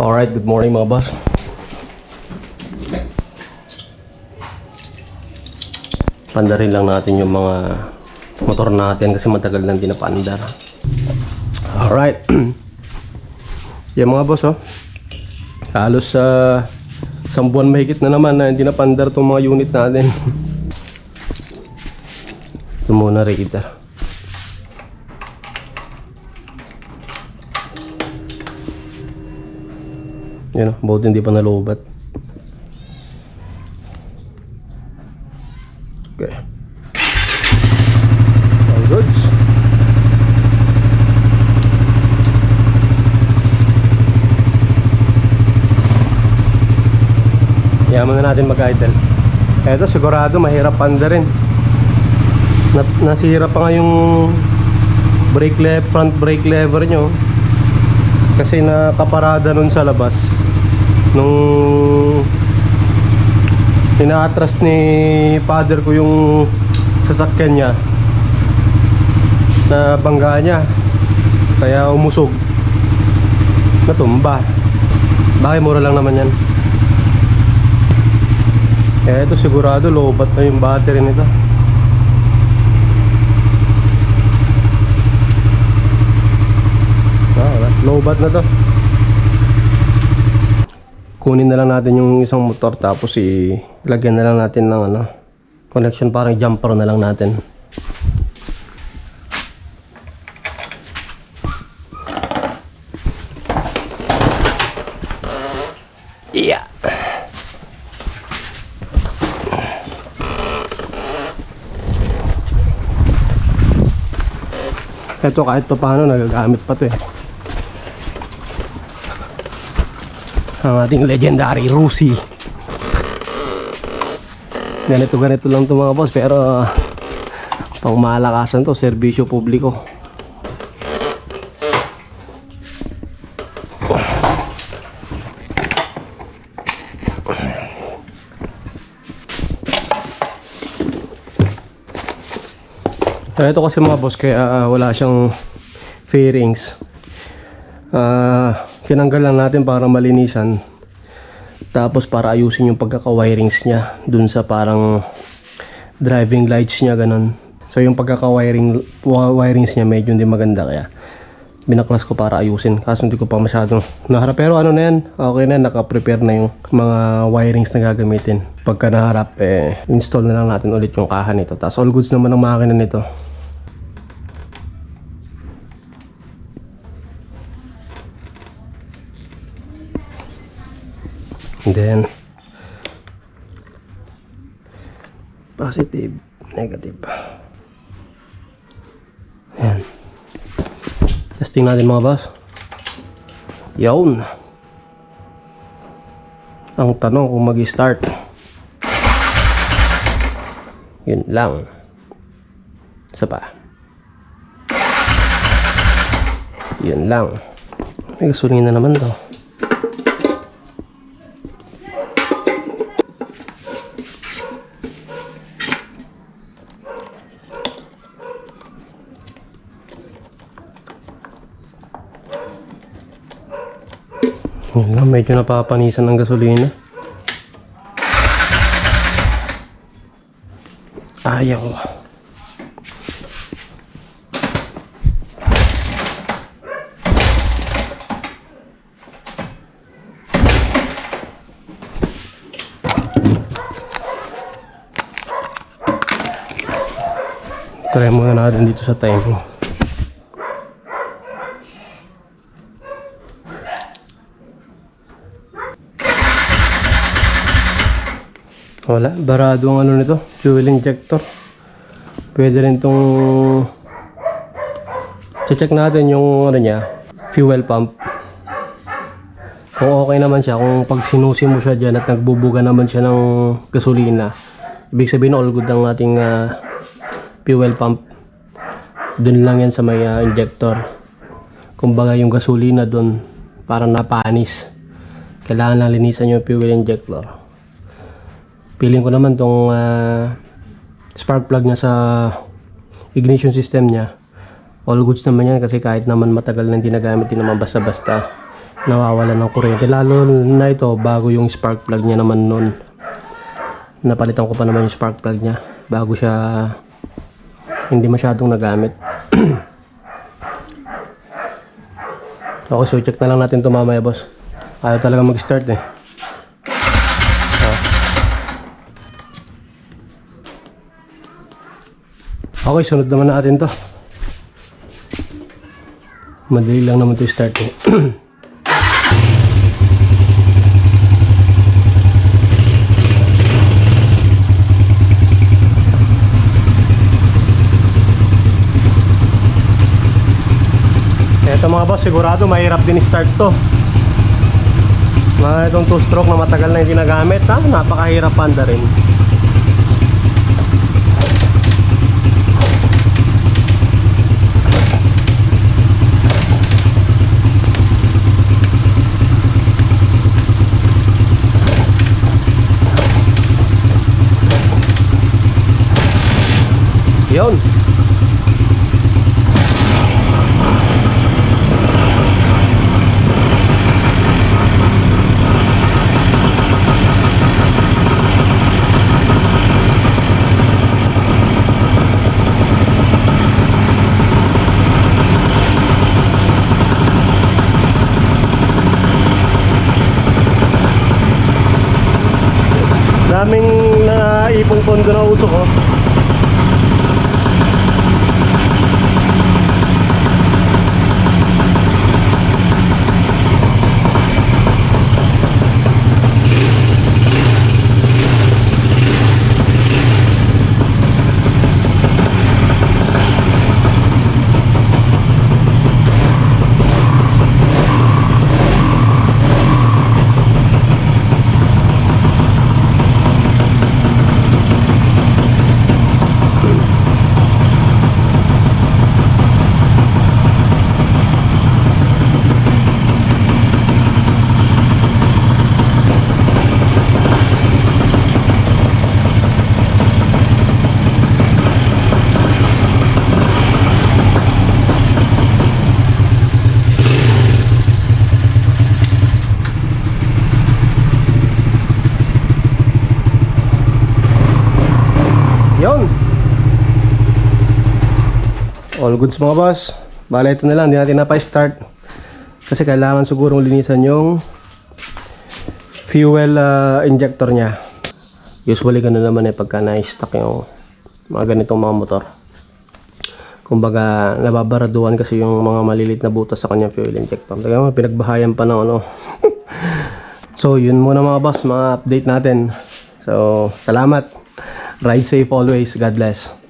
Alright, good morning mga boss. Pandarin lang natin yung mga motor natin kasi matagal nang di napandar. Alright. Yan mga boss oh. Halos sa isang buwan mahigit na naman na hindi napandar tong mga unit natin. Ito muna Raider. Yan o, buti hindi pa nalubat. Okay. All goods. Yaman na natin mag-idle. Eto, sigurado mahirap panda rin. Na nasira pa nga yung brake lever, front brake lever nyo. Kasi nakaparada nun sa labas. Nung inaatras ni father ko yung sasakyan niya na bangga niya. Kaya umusog. Natumba. Bakit mura lang naman yan? Eh ito sigurado lobat na yung battery nito ah, wala. Lobat na to? Kunin na lang natin yung isang motor tapos i lagyan na lang natin ng ano connection parang jumper na lang natin. Yeah. Ito kahit pa paano nagagamit pa to eh. Ang ating legendary Rusi. Ganito ganito lang to mga boss pero pang malakasan to, serbisyo publiko. So, ito kasi mga boss kaya ah, wala siyang fairings. Ah, tinanggal lang natin para malinisan. Tapos para ayusin yung pagkaka-wirings niya dun sa parang driving lights niya ganun. So yung pagkaka-wiring wirings niya medyo hindi maganda kaya binaklas ko para ayusin. Kaso hindi ko pa masyadong naharap. Pero ano na yan, okay na, naka-prepare na yung mga wirings na gagamitin. Pagka naharap, eh, install na lang natin ulit yung kaha nito. Tapos all goods naman ang makina nito. And then, positive, negative. Ayan. Testing natin mga boss. Yun. Ang tanong kung mag-start. Yun lang. Isa pa. Yun lang. May gasolina naman to. Yun lang, medyo napapanisan ng gasolina. Ayaw. Try muna natin dito sa timing. Wala, barado ang ano nito, fuel injector. Pwede rin tong check natin yung ano niya, fuel pump. Kung okay naman siya, kung pag sinusi mo siya dyan at nagbubuga naman siya ng gasolina, ibig sabihin all good ang ating ah, fuel pump. Doon lang yan sa may ah, injector. Kumbaga yung gasolina doon, parang napanis. Kailangan lang linisan yung fuel injector. Feeling ko naman tong ah, spark plug niya sa ignition system niya. All goods naman yan kasi kahit naman matagal nang ginagamit din naman basta-basta. nawawalan ng kuryente. Lalo na ito, bago yung spark plug niya naman nun. Napalitan ko pa naman yung spark plug niya. Bago siya hindi masyadong nagamit. okay, so check na lang natin ito mamaya, boss. Ayaw talaga mag-start eh. Okay, sunod naman natin to. Madali lang naman to start eh. Eto mga boss, sigurado mahirap din start to. Mga itong two stroke na matagal na yung ginagamit, ha? napakahirap panda rin. Yun. Daming naipong pondo na uso ko. Yun. All goods mga boss. Bala ito na lang, hindi natin na pa-start. Kasi kailangan sigurong linisan yung fuel ah, injector niya. Usually ganun naman eh pagka na-stuck yung mga ganitong mga motor. Kumbaga, nababaraduan kasi yung mga malilit na butas sa kanyang fuel injector. Kaya mga pinagbahayan pa ng ano. so, yun muna mga boss, mga update natin. So, salamat. Ride safe always. God bless.